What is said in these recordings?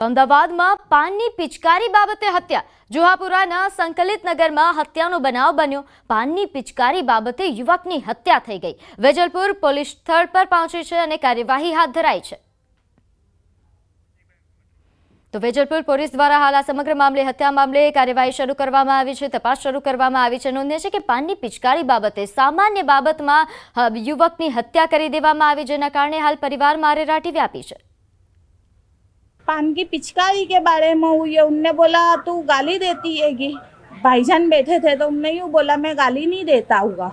અમદાવાદમાં પાનની પિચકારી બાબતે હત્યા. જુહાપુરાના સંકલિત નગરમાં હત્યાનો બનાવ બન્યો. પાનની પિચકારી બાબતે યુવકની હત્યા થઈ ગઈ. વેજલપુર પોલીસ સ્થળ પર પહોંચી છે અને કાર્યવાહી હાથ ધરાઈ છે. તો વેજલપુર પોલીસ દ્વારા હાલ આ સમગ્ર મામલે, હત્યા મામલે કાર્યવાહી શરૂ કરવામાં આવી છે, તપાસ શરૂ કરવામાં આવી છે. નોંધ્ય છે કે પાનની પિચકારી બાબતે સામાન્ય બાબતમાં યુવકની હત્યા કરી દેવામાં આવી, જેના કારણે હાલ પરિવારમાં અરેરાટી વ્યાપી છે. पान की पिचकारी के बारे में हुई है उनने बोला तू गाली देती है कि भाईजान बैठे थे तो उनने यूँ बोला मैं गाली नहीं देता हूँ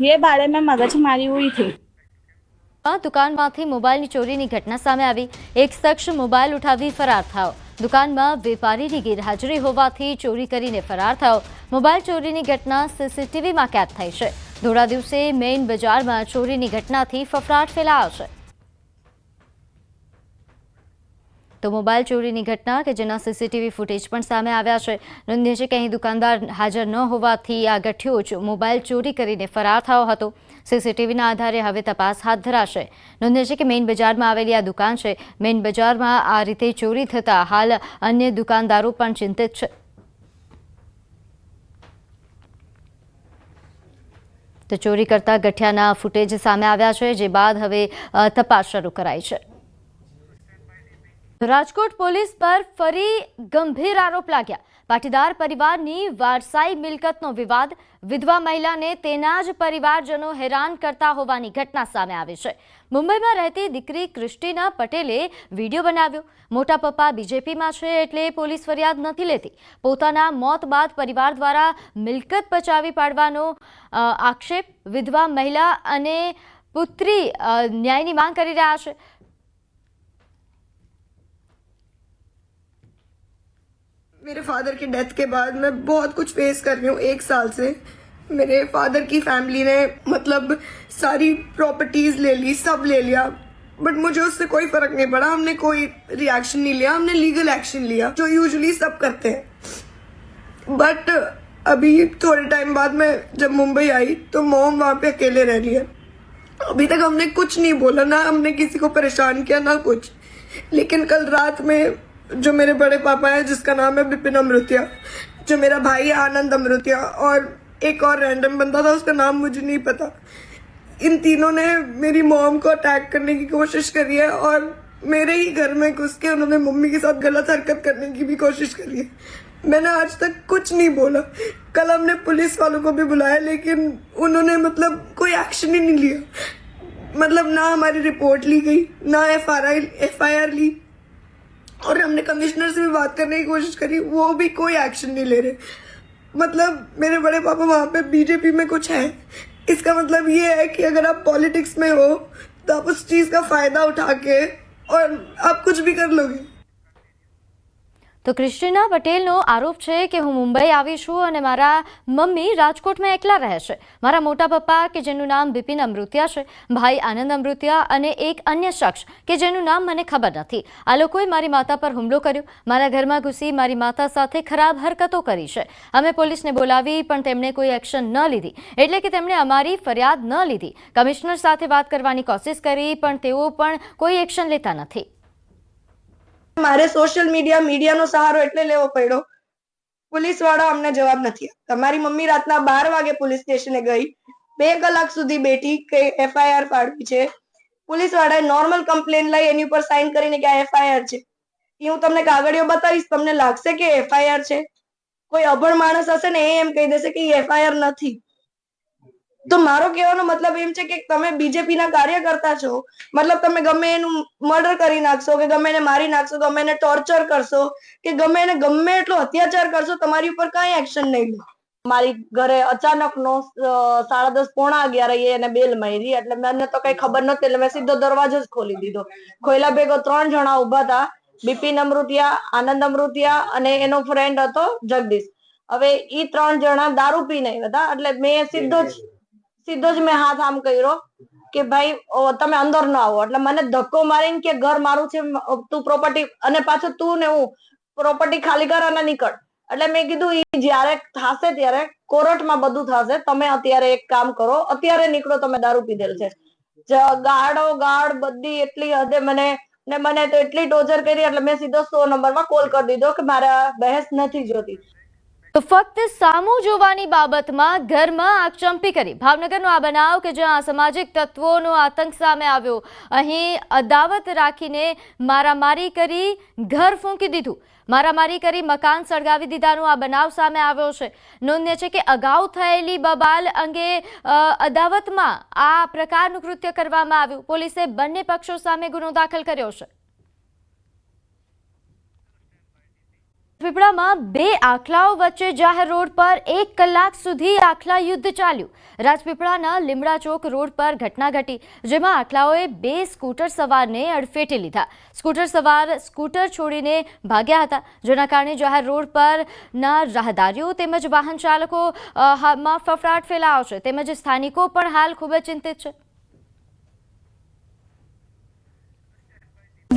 ये बारे में मगजमारी हुई थी આ દુકાનમાંથી મોબાઈલની ચોરીની ઘટના સામે આવી એક શખ્સ મોબાઈલ ઉઠાવી ફરાર થયો દુકાનમાં વેપારીની ગેરહાજરી હોવાથી ચોરી કરીને ફરાર થયો મોબાઈલ ચોરીની ઘટના સીસીટીવીમાં કેદ થઈ છે ધોળા દિવસે મેઇન બજારમાં ચોરીની ઘટનાથી ફફડાટ ફેલાયો છે તો મોબાઈલ ચોરીની ઘટના કે જેના સીસીટીવી ફૂટેજ પણ સામે આવ્યા છે. નોંધ્ય છે કે અહીં દુકાનદાર હાજર ન હોવાથી આ ગઠિયો જ મોબાઈલ ચોરી કરીને ફરાર થયો હતો. સીસીટીવીના આધારે હવે તપાસ હાથ ધરાશે. નોંધ્ય છે કે મેઇન બજારમાં આવેલી આ દુકાન છે. મેઇન બજારમાં આ રીતે ચોરી થતાં હાલ અન્ય દુકાનદારો પણ ચિંતિત છે. તો ચોરી કરતા ગઠિયાના ફૂટેજ સામે આવ્યા છે, જે બાદ હવે તપાસ શરૂ કરાઈ છે. રાજકોટ પોલીસ પર ફરી ગંભીર આરોપ લાગ્યા. પાટીદાર પરિવારની વારસાઈ મિલકતનો વિવાદ, વિધવા મહિલાને તેના જ પરિવારજનો હેરાન કરતા હોવાની ઘટના સામે આવી છે. મુંબઈમાં રહેતી દીકરી ક્રિસ્ટીના પટેલે વીડિયો બનાવ્યો. મોટા પપ્પા બીજેપીમાં છે એટલે પોલીસ ફરિયાદ નથી લેતી. પોતાના મોત બાદ પરિવાર દ્વારા મિલકત પચાવી પાડવાનો આક્ષેપ વિધવા મહિલા અને પુત્રી ન્યાયની માંગ કરી રહ્યા છે. मेरे फादर की डेथ के बाद मैं बहुत कुछ फेस कर रही हूँ एक साल से। मेरे फादर की फैमिली ने मतलब सारी प्रॉपर्टीज़ ले ली, सब ले लिया। बट मुझे उससे कोई फ़र्क नहीं पड़ा। हमने कोई रिएक्शन नहीं लिया, हमने लीगल एक्शन लिया, जो यूजुअली सब करते हैं। बट अभी थोड़े टाइम बाद मैं जब मुंबई आई तो मोम वहाँ पे अकेले रह रही है। अभी तक हमने कुछ नहीं बोला, ना हमने किसी को परेशान किया, ना कुछ। लेकिन कल रात में जो मेरे बड़े पापा हैं, जिसका नाम है बिपिन अमृतिया, जो मेरा भाई है आनंद अमृतिया, और एक और रैंडम बंदा था, उसका नाम मुझे नहीं पता। इन तीनों ने मेरी मॉम को अटैक करने की कोशिश करी है, और मेरे ही घर में घुस के उन्होंने मम्मी के साथ गलत हरकत करने की भी कोशिश करी है। मैंने आज तक कुछ नहीं बोला। कल हमने पुलिस वालों को भी बुलाया, लेकिन उन्होंने मतलब कोई एक्शन ही नहीं लिया। मतलब ना हमारी रिपोर्ट ली गई, ना F R I F I R ली। और हमने कमिश्नर से भी बात करने की कोशिश करी, वो भी कोई एक्शन नहीं ले रहे। मतलब मेरे बड़े पापा वहाँ पे बीजेपी में कुछ है। इसका मतलब ये है कि अगर आप पॉलिटिक्स में हो तो आप उस चीज़ का फ़ायदा उठा के और आप कुछ भी कर लोगे। તો ક્રિસ્ટીના પટેલનો આરોપ છે કે હું મુંબઈ આવી છું અને મારા મમ્મી રાજકોટમાં એકલા રહે છે. મારા મોટા પપ્પા, કે જેનું નામ બિપિન અમૃત્યા છે, ભાઈ આનંદ અમૃતિયા અને એક અન્ય શખ્સ, કે જેનું નામ મને ખબર નથી. આ લોકોએ મારી માતા પર હુમલો કર્યો. મારા ઘરમાં ઘૂસી મારી માતા સાથે ખરાબ હરકતો કરી છે. અમે પોલીસને બોલાવી, પણ તેમણે કોઈ એક્શન ન લીધી. એટલે કે તેમણે અમારી ફરિયાદ ન લીધી. કમિશનર સાથે વાત કરવાની કોશિશ કરી, પણ તેઓ પણ કોઈ એક્શન લેતા નથી. મારે સોશિયલ મીડિયા મીડિયાનો સહારો એટલે લેવો પડ્યો. પોલીસવાળા અમને જવાબ નથી તમારી મમ્મી રાતના બાર વાગે પોલીસ સ્ટેશને ગઈ. બે કલાક સુધી બેઠી કે એફઆઈઆર પાડવી છે. પોલીસ વાળાએ નોર્મલ કમ્પ્લેન લઈ એની ઉપર સાઇન કરીને કે આ એફઆઈઆર છે. એ હું તમને કાગળીઓ બતાવીશ, તમને લાગશે કે એફઆઈઆર છે. કોઈ અભણ માણસ હશે ને એ એમ કહી દેશે કે એફઆઈઆર નથી. તો મારો કહેવાનો મતલબ એમ છે કે તમે બીજેપી ના કાર્યકર્તા છો, મતલબ તમે ગમે એનું મર્ડર કરી નાખશો, કે ગમે એને મારી નાખશો, ગમે એને ટોર્ચર કરશો, કે ગમે એને ગમે એટલો અત્યાચાર કરશો, તમારી ઉપર કઈ એક્શન નહીં લો. મારી ઘરે અચાનક નો સાડા દસ પોણા અગિયાર એને બેલ મારી, એટલે મને તો કઈ ખબર નતી એટલે મેં સીધો દરવાજો જ ખોલી દીધો. ખોયલા ભેગો ત્રણ જણા ઊભા હતા બિપિન અમૃતિયા, આનંદ અમૃતિયા અને એનો ફ્રેન્ડ હતો જગદીશ. હવે ઈ ત્રણ જણા દારૂ પીને નહીં હતા, એટલે મેં સીધો જ સીધો જ મેં હાથ આમ કર્યો કે ભાઈ તમે અંદર ન આવો. એટલે મને ધક્કો મારીને કે ઘર મારું છે તું પ્રોપર્ટી અને પાછું તું ને હું પ્રોપર્ટી ખાલી કર અને નીકળ. એટલે મેં કીધું એ જયારે થશે ત્યારે કોર્ટમાં બધું થશે. તમે અત્યારે એક કામ કરો, અત્યારે નીકળો, તમે દારૂ પીધેલ છે. ગાડો ગાડ બધી એટલી હદે મને, ને મને તો એટલી ટોર્ચર કરી, એટલે મેં સીધો સો નંબરમાં કોલ કરી દીધો કે મારા બહેસ નથી જોતી. તો ફક્ત સામું જોવાની બાબતમાં ઘરમાં આગચંપી કરી. ભાવનગરનો આ બનાવ કે જ્યાં અસામાજિક તત્વોનો આતંક સામે આવ્યો, અહીં અદાવત રાખીને મારામારી કરી ઘર ફૂંકી દીધું. મારામારી કરી મકાન સળગાવી દીધાનો આ બનાવ સામે આવ્યો છે. નોંધ્ય છે કે અગાઉ થયેલી બબાલ અંગે અદાવતમાં આ પ્રકારનું કૃત્ય કરવામાં આવ્યું. પોલીસે બંને પક્ષો સામે ગુનો દાખલ કર્યો છે. પીપળામાં બે આખલાઓ વચ્ચે જાહેર રોડ પર એક કલાક સુધી આખલા યુદ્ધ ચાલ્યું. રાજપીપળાના લીમડા ચોક રોડ પર ઘટના ઘટી જેમાં આખલાઓએ બે સ્કૂટર સવારને અડફેટે લીધા. સ્કૂટર સવાર સ્કૂટર છોડીને ભાગ્યા હતા જેના કારણે જાહેર રોડ પરના રાહદારીઓ તેમજ વાહન ચાલકો અ, ફફડાટ ફેલાયો છે. તેમજ સ્થાનિકો પણ હાલ ખૂબ જ ચિંતિત છે.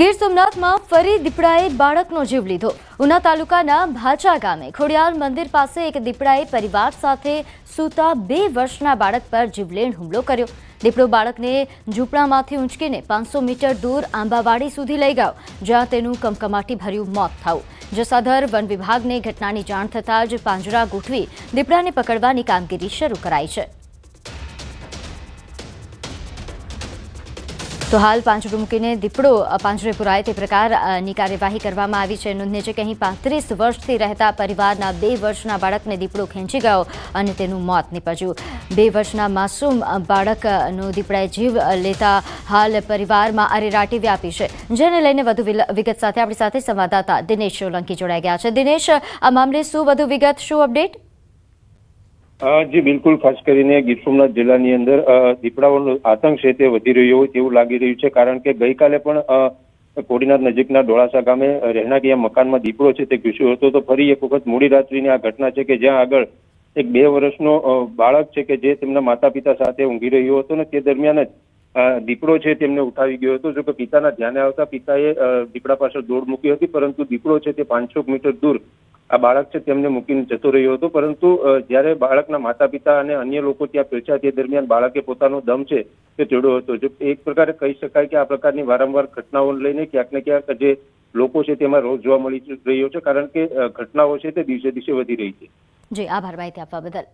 ગીર સોમનાથમાં ફરી દીપડાએ બાળકનો જીવ લીધો. ઉના તાલુકાના ભાચા ગામે ખોડિયાર મંદિર પાસે એક દીપડાએ પરિવાર સાથે સૂતા બે વર્ષના બાળક પર જીવલેણ હુમલો કર્યો. દીપડો બાળકને ઝૂંપડામાંથી ઉંચકીને પાંચસો મીટર દૂર આંબાવાડી સુધી લઈ ગયો, જ્યાં તેનું કમકમાટી ભર્યું મોત થયું. જસાધર વન વિભાગને ઘટનાની જાણ થતાં જ પાંજરા ગોઠવી દીપડાને પકડવાની કામગીરી શરૂ કરાઈ છે. તો હાલ પાંજરું મૂકીને દીપડો પાંજરે પુરાય તે પ્રકારની કાર્યવાહી કરવામાં આવી છે. નોંધનીય છે કે અહીં પાંત્રીસ વર્ષથી રહેતા પરિવારના બે વર્ષના બાળકને દીપડો ખેંચી ગયો અને તેનું મોત નીપજ્યું. બે વર્ષના માસૂમ બાળકનો દીપડાએ જીવ લેતા હાલ પરિવારમાં અરેરાટી વ્યાપી છે. જેને લઈને વધુ વિગત સાથે આપણી સાથે સંવાદદાતા દિનેશ સોલંકી જોડાઈ ગયા છે. દિનેશ, આ મામલે શું વધુ વિગત, શું અપડેટ? જી, બિલકુલ. ખાસ કરીને ગીર સોમનાથ જિલ્લાની અંદર દીપડાઓનો આતંક છે તે વધી રહ્યો હોય તેવું લાગી રહ્યું છે. કારણ કે ગઈકાલે પણ કોડીનાર નજીકના ડોળાસા ગામે રહેણાંકીય મકાનમાં દીપડો છે તે ઘૂસ્યો હતો. તો ફરી એક વખત મોડી રાત્રિની આ ઘટના છે કે જ્યાં આગળ એક બે વર્ષનો બાળક છે કે જે તેમના માતા પિતા સાથે ઊંઘી રહ્યો હતો ને તે દરમિયાન જ દીપડો છે તેમને ઉઠાવી ગયો હતો. જો કે પિતાના ધ્યાને આવતા પિતાએ દીપડા પાછળ દોડ મૂકી હતી, પરંતુ દીપડો છે તે પાંચસો મીટર દૂર આ બાળક છે તેમને મૂકીને જતો રહ્યો હતો. પરંતુ જ્યારે બાળકના માતા પિતા અને અન્ય લોકો ત્યાં પહોંચ્યા તે દરમિયાન બાળકે પોતાનો દમ છે તે તોડ્યો હતો. જો એક પ્રકારે કહી શકાય કે આ પ્રકારની વારંવાર ઘટનાઓને લઈને ક્યાંક ને ક્યાંક જે લોકો છે તેમાં રોજ જોવા મળી રહ્યો છે કારણ કે ઘટનાઓ છે તે દિવસે દિવસે વધી રહી છે. જી, આભાર માહિતી આપવા બદલ.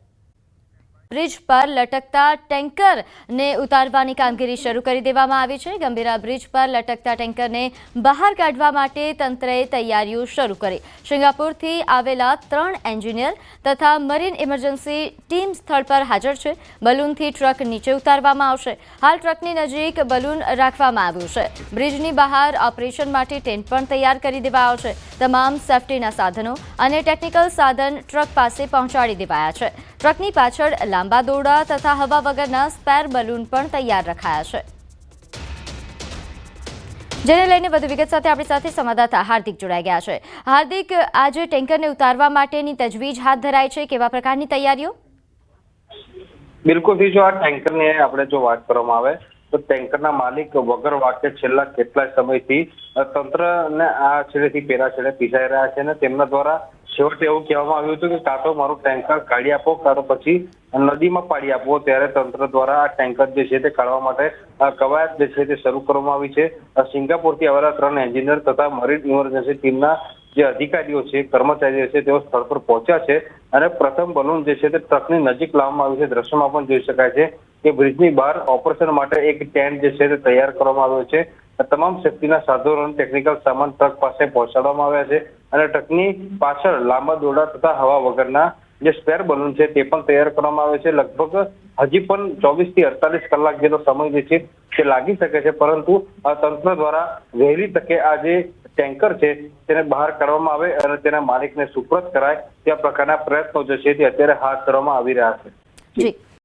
બ્રિજ પર લટકતા ટેન્કરને ઉતારવાની કામગીરી શરૂ કરી દેવામાં આવી છે. ગંભીરા બ્રિજ પર લટકતા ટેન્કરને બહાર કાઢવા માટે તંત્રએ તૈયારીઓ શરૂ કરી. સિંગાપુરથી આવેલા ત્રણ એન્જિનિયર તથા મરીન ઇમરજન્સી ટીમ સ્થળ પર હાજર છે. બલૂનથી ટ્રક નીચે ઉતારવામાં આવશે. હાલ ટ્રકની નજીક બલૂન રાખવામાં આવ્યું છે. બ્રિજની બહાર ઓપરેશન માટે ટેન્ટ પણ તૈયાર કરી દેવાયો છે. તમામ સેફટીના સાધનો અને ટેકનિકલ સાધન ટ્રક પાસે પહોંચાડી દેવાયા છે. ટ્રકની પાછળ લાંબા દોરડા તથા હવા વગરના સ્પેર બલૂન પણ તૈયાર રખાયા છે. જેને લઈને વધુ વિગત સાથે આપણી સાથે સંવાદદાતા હાર્દિક જોડાઈ ગયા છે. હાર્દિક, આજે ટેન્કરને ઉતારવા માટેની તજવીજ હાથ ધરાઈ છે. કેવા પ્રકારની તૈયારીઓ? બિલકુલ જો આ ટેન્કરની આપણે જો વાત કરવામાં આવે, તો ટેન્કરના માલિક વગર વાક્ય છેલ્લા કેટલાય સમયથી તંત્રને આ છેડેથી, પેરા છેડે પીસાઈ રહ્યા છે અને તેમના દ્વારા છેવટે એવું કહેવામાં આવ્યું હતું કે કાં તો મારું ટેન્કર કાઢી આપો, કાં તો પછી નદીમાં પાડી આપો, ત્યારે તંત્ર દ્વારા આ ટેન્કર જે છે તે કાઢવા માટે કવાયત જે છે તે શરૂ કરવામાં આવી છે. સિંગાપોરથી આવેલા ત્રણ એન્જિનિયર તથા મરીન ઇમરજન્સી ટીમના જે અધિકારીઓ છે, કર્મચારીઓ છે, તેઓ સ્થળ પર પહોંચ્યા છે અને પ્રથમ બલૂન જે છે તે ટ્રકની નજીક લાવવામાં આવ્યું છે. દ્રશ્યમાં પણ જોઈ શકાય છે કે બ્રિજની બહાર ઓપરેશન માટે એક ટેન્ટ જે છે તે તૈયાર કરવામાં આવ્યો છે. તમામ શક્તિના સાધનો ટેકનિકલ સામાન ટ્રક પાસે પહોંચાડવામાં આવ્યા છે. અને ટ્રકની પાછળ લાંબા દોરડા તથા હવા વગરના જે સ્પેર બલૂન છે તે પણ તૈયાર કરવામાં આવે છે. લગભગ હજી પણ ચોવીસથી અડતાલીસ કલાક જેટલો સમય જે છે તે લાગી શકે છે. પરંતુ આ તંત્ર દ્વારા વહેલી તકે આ જે ટેન્કર છે તેને બહાર કાઢવામાં આવે અને તેના માલિકને સુપ્રત કરાય. ત્યાં પ્રકારના પ્રયત્નો જે છે તે અત્યારે હાથ ધરવામાં આવી રહ્યા છે. જી.